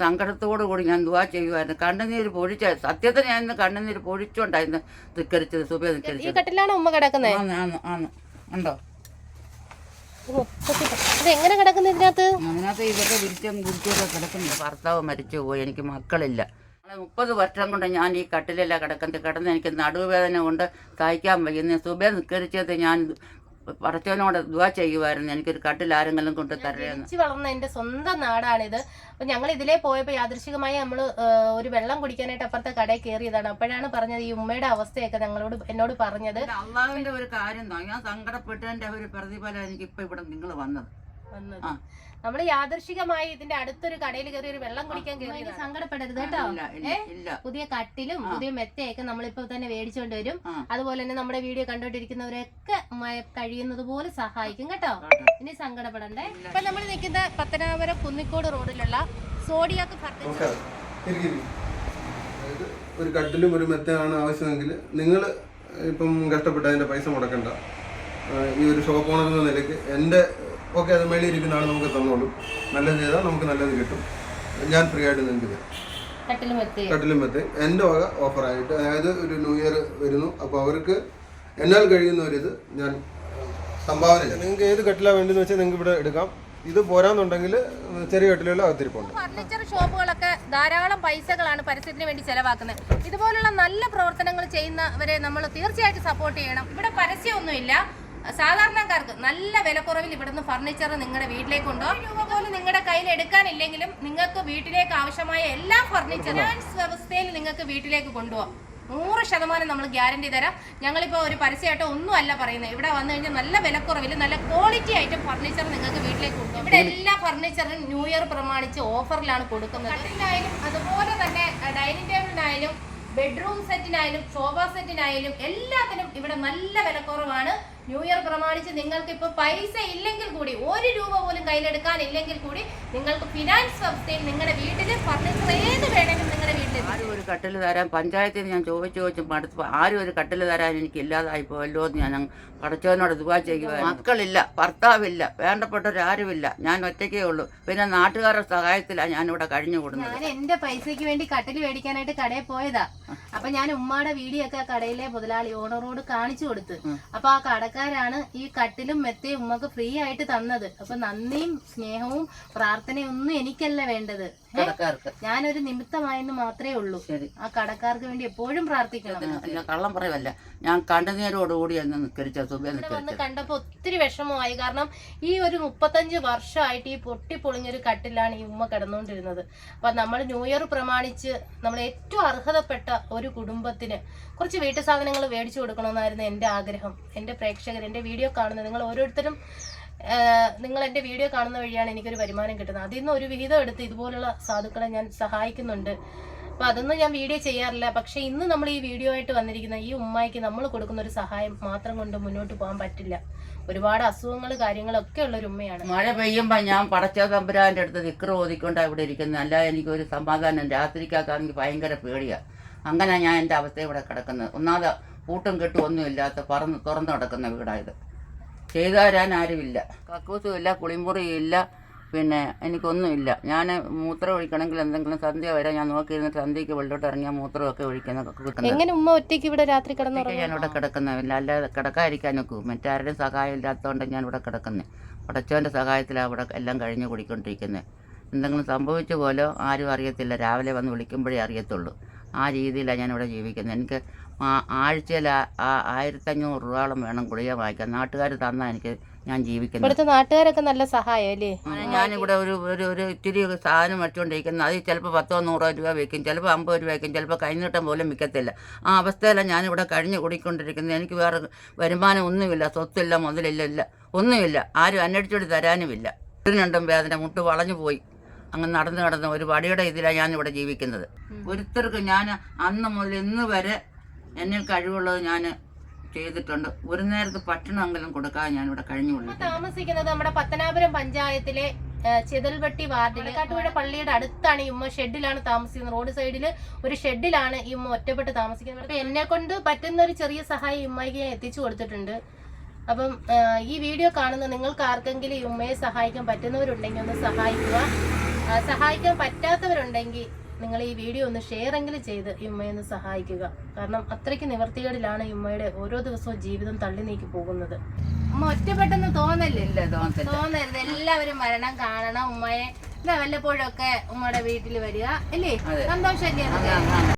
സങ്കടത്തോടു കൂടി ഞാൻ ദുവാ ചെയ്യുമായിരുന്നു കണ്ണുനീര് പൊഴിച്ച സത്യത്തിന് ഞാൻ ഇന്ന് കണ്ണുനീര് പൊഴിച്ചോണ്ടായിരുന്നു ധിക്കരിച്ചത് സുബേ ഈ ധിക്കരിച്ചത് കട്ടിലാണ് ഉമ്മ കിടക്കുന്നത് ഉണ്ടോ ഇത് എങ്ങനെ കിടക്കുന്നത് ഇതിനകത്ത്? അതിനകത്ത് ഇതൊക്കെ വിരിച്ചും കുടിച്ചൊക്കെ കിടക്കുന്നു. ഭർത്താവ് മരിച്ചു പോയി. എനിക്ക് മക്കളില്ല. മുപ്പത് വർഷം കൊണ്ട് ഞാൻ ഈ കട്ടിലല്ല കിടക്കുന്നത്. കിടന്ന് എനിക്ക് നടുവേദന കൊണ്ട് സഹിക്കാൻ വയ്യ. സുബേ നിസ്കരിച്ചത് ഞാൻ പടച്ചവനോട് ദുവാ ചെയ്യുമായിരുന്നു എനിക്കൊരു കട്ടിൽ ആരെങ്കിലും കൊണ്ട് തരണം വളർന്ന എന്റെ സ്വന്തം നാടാണിത്. അപ്പൊ ഞങ്ങൾ ഇതിലേ പോയപ്പോ യാദൃശികമായി നമ്മൾ ഒരു വെള്ളം കുടിക്കാനായിട്ട് അപ്പുറത്തെ കടയിൽ കയറിയതാണ്. അപ്പോഴാണ് പറഞ്ഞത് ഈ ഉമ്മയുടെ അവസ്ഥയൊക്കെ ഞങ്ങളോട് എന്നോട് പറഞ്ഞത്. അള്ളാഹുവിന്റെ ഒരു കാര്യം ഞാൻ സങ്കടപ്പെട്ടതിന്റെ ഒരു പ്രതിഫലം എനിക്ക് ഇപ്പൊ ഇവിടെ നിങ്ങൾ വന്നത്. വന്നത്. യാദർശികമായി നമ്മൾ യാദർശികമായി ഇതിന്റെ അടുത്തൊരു കടയിൽ കയറി ഒരു വെള്ളം കുടിക്കാൻ കയറി സങ്കടപ്പെടരുത് കേട്ടോ. ഇല്ല ഇല്ല ഇല്ല. പുതിയ കട്ടിലും പുതിയ മെത്തയൊക്കെ നമ്മളിപ്പോ തന്നെ മേടിച്ചോണ്ട് വരും. അതുപോലെ തന്നെ നമ്മുടെ വീഡിയോ കണ്ടോണ്ടിരിക്കുന്നവരൊക്കെ കഴിയുന്നത് പോലെ സഹായിക്കും കേട്ടോ. ഇനി സങ്കടപ്പെടണ്ടേ. ഇപ്പൊ നമ്മൾ നിൽക്കുന്ന പത്തനാപുരം കുന്നിക്കോട് റോഡിലുള്ള സോഡിയാക്ക് ഒരു കട്ടിലും ഒരു മെത്തയാണ് ആവശ്യമെങ്കിൽ നിങ്ങൾ ഇപ്പം കഷ്ടപ്പെട്ട് അതിന്റെ പൈസ മുടക്കണ്ട. ഈ ഒരു ഷോപ്പ് ഓണർ എന്ന നിലയ്ക്ക് എന്റെ ഓക്കെ അത് മേളിൽ ഇരിക്കുന്ന ആൾ നമുക്ക് തന്നോളും. നല്ലത് ചെയ്താൽ നമുക്ക് നല്ലത് കിട്ടും. ഞാൻ ഫ്രീ ആയിട്ട് നിങ്ങൾക്ക് തരാം. കട്ടിലും മെത്തേ എന്റെ വക ഓഫറായിട്ട് അതായത് ഒരു ന്യൂ ഇയർ വരുന്നു. അപ്പോൾ അവർക്ക് എന്നാൽ കഴിയുന്ന ഒരു ഞാൻ സംഭാവന നിങ്ങൾക്ക് ഏത് കട്ടിലാണ് വേണ്ടതെന്ന് വെച്ചാൽ നിങ്ങൾക്ക് ഇവിടെ എടുക്കാം. ഇത് പോരാന്നുണ്ടെങ്കിൽ ചെറിയ കട്ടിലുള്ള അകത്തിരിപ്പുണ്ട്. ഫർണിച്ചർ ഷോപ്പുകളൊക്കെ ധാരാളം പൈസകളാണ് പരസ്യത്തിന് വേണ്ടി ചെലവാക്കുന്നത്. ഇതുപോലുള്ള നല്ല പ്രവർത്തനങ്ങൾ ചെയ്യുന്നവരെ നമ്മൾ തീർച്ചയായിട്ടും സപ്പോർട്ട് ചെയ്യണം. ഇവിടെ പരസ്യമൊന്നുമില്ല. സാധാരണക്കാർക്ക് നല്ല വിലക്കുറവിൽ ഇവിടുന്ന് ഫർണിച്ചർ നിങ്ങളുടെ വീട്ടിലേക്ക് കൊണ്ടോ രൂപ പോലും നിങ്ങളുടെ കയ്യിൽ എടുക്കാനില്ലെങ്കിലും നിങ്ങൾക്ക് വീട്ടിലേക്ക് ആവശ്യമായ എല്ലാ ഫർണിച്ചർ ഫിനാൻസ് വ്യവസ്ഥയിൽ നിങ്ങൾക്ക് വീട്ടിലേക്ക് കൊണ്ടുപോകാം നൂറ് ശതമാനം നമ്മൾ ഗ്യാരണ്ടി തരാം. ഞങ്ങളിപ്പോൾ ഒരു പരസ്യമായിട്ടോ ഒന്നും അല്ല പറയുന്നത്. ഇവിടെ വന്നു കഴിഞ്ഞാൽ നല്ല വിലക്കുറവിൽ നല്ല ക്വാളിറ്റി ആയിട്ട് ഫർണിച്ചർ നിങ്ങൾക്ക് വീട്ടിലേക്ക് കൊടുക്കും ഇവിടെ എല്ലാ ഫർണിച്ചറും ന്യൂ ഇയർ പ്രമാണിച്ച് ഓഫറിലാണ് കൊടുക്കുന്നത്. കട്ടിലായാലും അതുപോലെ തന്നെ ഡൈനിങ് ടേബിളിനായാലും ബെഡ്റൂം സെറ്റിനായാലും സോഫ സെറ്റിനായാലും എല്ലാത്തിനും ഇവിടെ നല്ല വിലക്കുറവാണ് ന്യൂ ഇയർ പ്രമാണിച്ച് നിങ്ങൾക്ക് ഇപ്പോൾ പൈസ ഇല്ലെങ്കിൽ കൂടി ഒരു രൂപ പോലും കയ്യിലെടുക്കാൻ ഇല്ലെങ്കിൽ കൂടി നിങ്ങൾക്ക് ഫിനാൻസ് വ്യവസ്ഥയിൽ നിങ്ങളുടെ വീട്ടിലെ ഫർണിച്ചർ ഏത് വേണമെങ്കിലും ആരും ഒരു കട്ടിൽ തരാൻ പഞ്ചായത്തിൽ ഞാൻ ചോദിച്ചു ചോദിച്ചു മടുത്ത്. ആരും ഒരു കട്ടിൽ തരാൻ എനിക്ക് ഇല്ലാതായി പോയല്ലോ എന്ന് ഞാൻ പടച്ചവനോട് ദുവാ ചെയ്യുക മക്കളില്ല ഭർത്താവില്ല വേണ്ടപ്പെട്ടവരാരുമില്ല. ഞാൻ ഒറ്റയ്ക്കേ ഉള്ളൂ. പിന്നെ നാട്ടുകാരുടെ സഹായത്തിലാണ് ഞാനിവിടെ കഴിഞ്ഞു കൂടുന്നത് ഞാൻ എന്റെ പൈസക്ക് വേണ്ടി കട്ടിൽ മേടിക്കാനായിട്ട് കടയിൽ പോയതാ. അപ്പൊ ഞാൻ ഉമ്മയുടെ വീഡിയോ ഒക്കെ കടയിലെ മുതലാളി ഓണറോട് കാണിച്ചു കൊടുത്ത്. അപ്പൊ ആ കടക്കാരാണ് ഈ കട്ടിലും മെത്തയും ഉമ്മക്ക് ഫ്രീ ആയിട്ട് തന്നത്. അപ്പൊ നന്ദിയും സ്നേഹവും പ്രാർത്ഥനയും ഒന്നും എനിക്കല്ല വേണ്ടത്? കടക്കാർക്ക്. ഞാനൊരു നിമിത്തമായെന്ന് മാത്രമേ ഉള്ളൂ. ശരി. ആ കടക്കാർക്ക് വേണ്ടി എപ്പോഴും പ്രാർത്ഥിക്കണം. കള്ളം പറയുമല്ല ഞാൻ കണ്ട എന്ന് വന്ന് കണ്ടപ്പോ ഒത്തിരി വിഷമമായി. കാരണം ഈ ഒരു മുപ്പത്തഞ്ച് വർഷമായിട്ട് ഈ പൊട്ടിപ്പൊളിഞ്ഞൊരു കട്ടിലാണ് ഈ ഉമ്മ കിടന്നുകൊണ്ടിരുന്നത്. അപ്പൊ നമ്മൾ ന്യൂ ഇയർ പ്രമാണിച്ച് നമ്മൾ ഏറ്റവും അർഹതപ്പെട്ട ഒരു കുടുംബത്തിന് കുറച്ച് വീട്ടു സാധനങ്ങൾ മേടിച്ചു കൊടുക്കണമെന്നായിരുന്നു എന്റെ ആഗ്രഹം. എന്റെ പ്രേക്ഷകർ എന്റെ വീഡിയോ കാണുന്ന നിങ്ങൾ ഓരോരുത്തരും നിങ്ങൾ എന്റെ വീഡിയോ കാണുന്ന വഴിയാണ് എനിക്കൊരു വരുമാനം കിട്ടുന്നത്. അതിൽ നിന്ന് ഒരു വിഹിതം എടുത്ത് ഇതുപോലുള്ള സാധുക്കളെ ഞാൻ സഹായിക്കുന്നുണ്ട്. അപ്പൊ അതൊന്നും ഞാൻ വീഡിയോ ചെയ്യാറില്ല. പക്ഷേ ഇന്ന് നമ്മൾ ഈ വീഡിയോ ആയിട്ട് വന്നിരിക്കുന്ന ഈ ഉമ്മായിക്ക് നമ്മൾ കൊടുക്കുന്ന ഒരു സഹായം മാത്രം കൊണ്ട് മുന്നോട്ട് പോകാൻ പറ്റില്ല. ഒരുപാട് അസുഖങ്ങൾ കാര്യങ്ങളൊക്കെ ഉള്ള ഒരു ഉമ്മയാണ്. മഴ പെയ്യുമ്പോൾ ഞാൻ പടച്ച തമ്പുരാന്റെ അടുത്ത് നിക്കറ് ഓതിക്കൊണ്ട് ഇവിടെ ഇരിക്കുന്നത്. അല്ല എനിക്കൊരു സമാധാനം രാത്രിക്കാക്കാണെങ്കിൽ ഭയങ്കര പേടിയാണ് അങ്ങനെ ഞാൻ എന്റെ അവസ്ഥ ഇവിടെ കിടക്കുന്നത്. ഒന്നാമത് പൂട്ടും കെട്ടും ഒന്നും ഇല്ലാത്ത പറന്ന് തുറന്നു കിടക്കുന്ന വീടായത് ചെയ്തു തരാൻ ആരുമില്ല. കക്കൂസും ഇല്ല കുളിമുറിയും ഇല്ല പിന്നെ എനിക്കൊന്നുമില്ല. ഞാൻ മൂത്രം ഒഴിക്കണമെങ്കിൽ എന്തെങ്കിലും സന്ധ്യ വരെ ഞാൻ നോക്കിയിരുന്നിട്ട് സന്ധ്യക്ക് വെള്ളോട്ട് ഇറങ്ങിയ മൂത്രമൊക്കെ ഒഴിക്കുന്ന എങ്ങനെ ഉമ്മ ഒറ്റയ്ക്ക് ഇവിടെ രാത്രി കിടന്നു ഞാൻ ഇവിടെ കിടക്കുന്നില്ല അല്ലാതെ കിടക്കാതിരിക്കാൻ നോക്കൂ. മറ്റാരുടെയും സഹായം ഇല്ലാത്തതുകൊണ്ട് ഞാൻ ഇവിടെ കിടക്കുന്നത് ഉടച്ചവന്റെ സഹായത്തിലാണ് ഇവിടെ എല്ലാം കഴിഞ്ഞ് കുടിക്കൊണ്ടിരിക്കുന്നത് എന്തെങ്കിലും സംഭവിച്ച പോലോ ആരും അറിയത്തില്ല. രാവിലെ വന്ന് വിളിക്കുമ്പോഴേ അറിയത്തുള്ളൂ. ആ രീതിയിലാണ് ഞാനിവിടെ ജീവിക്കുന്നത്. എനിക്ക് ആ- ആഴ്ചയിൽ ആയിരത്തഞ്ഞൂറ് രൂപയോളം വേണം ഗുളിക വാങ്ങിക്കാൻ. നാട്ടുകാർ തന്ന എനിക്ക് ഞാൻ ജീവിക്കുന്നത്. ഇവിടുത്തെ നാട്ടുകാരൊക്കെ നല്ല സഹായം അല്ലേ? ഞാനിവിടെ ഒരു ഒരു ഒരു ഇത്തിരി സാധനം വെച്ചുകൊണ്ടിരിക്കുന്നത് അത് ചിലപ്പോൾ പത്തോ നൂറോ രൂപ വയ്ക്കും ചിലപ്പോൾ അമ്പത് രൂപ വയ്ക്കും ചിലപ്പോൾ കൈനീട്ടം പോലും വിൽക്കത്തില്ല ആ അവസ്ഥയിലാണ് ഞാനിവിടെ കഴിഞ്ഞു കൂടിക്കൊണ്ടിരിക്കുന്നത്. എനിക്ക് വേറെ വരുമാനം ഒന്നുമില്ല സ്വത്തില്ല മുതലില്ല ഇല്ല ഒന്നുമില്ല. ആരും അന്വേഷിച്ചോട് തരാനുമില്ല. രണ്ടും വേദന മുട്ട് വളഞ്ഞു പോയി. അങ്ങ് നടന്ന് നടന്ന് ഒരു വടിയുടെ ഇതിലാണ് ഞാനിവിടെ ജീവിക്കുന്നത്. ഒരുത്തർക്ക് ഞാൻ അന്ന് മുതൽ ഇന്ന് വരെ എന്നിൽ കഴിവുള്ളത് ഞാൻ ചെയ്തിട്ടുണ്ട്. ഒരു നേരത്തെ ഭക്ഷണമെങ്കിലും കൊടുക്കാതെ ഇവിടെ കഴിഞ്ഞു താമസിക്കുന്നത് നമ്മുടെ പത്തനാപുരം പഞ്ചായത്തിലെ ചെതൽവെട്ടി വാർഡിൽ വാർഡിലെ കാട്ടുപുഴ പള്ളിയുടെ അടുത്താണ് ഈ ഉമ്മ ഷെഡിലാണ് താമസിക്കുന്നത്. റോഡ് സൈഡിൽ ഒരു ഷെഡിലാണ് ഈ ഉമ്മ ഒറ്റപ്പെട്ട് താമസിക്കുന്നത്. അപ്പൊ എന്നെ കൊണ്ട് പറ്റുന്ന ഒരു ചെറിയ സഹായം ഉമ്മയ്ക്ക് ഞാൻ എത്തിച്ചു കൊടുത്തിട്ടുണ്ട്. അപ്പം ഈ വീഡിയോ കാണുന്ന നിങ്ങൾക്ക് ആർക്കെങ്കിലും ഈ ഉമ്മയെ സഹായിക്കാൻ പറ്റുന്നവരുണ്ടെങ്കിൽ ഒന്ന് സഹായിക്കുക. സഹായിക്കാൻ പറ്റാത്തവരുണ്ടെങ്കിൽ നിങ്ങൾ ഈ വീഡിയോ ഒന്ന് ഷെയർ എങ്കിലും ചെയ്ത് ഒന്ന് സഹായിക്കുക. കാരണം അത്രയ്ക്ക് നിവർത്തികേടിലാണ് യുമ്മയുടെ ഉമ്മയുടെ ഓരോ ദിവസവും ജീവിതം തള്ളി നീക്കി പോകുന്നത്. അമ്മ ഒറ്റപ്പെട്ടെന്ന് തോന്നലില്ല തോന്നരുത്. എല്ലാവരും മരണം കാണണം ഉമ്മയെ. വല്ലപ്പോഴൊക്കെ ഉമ്മയുടെ വീട്ടിൽ വരിക അല്ലേ? അതാണ്.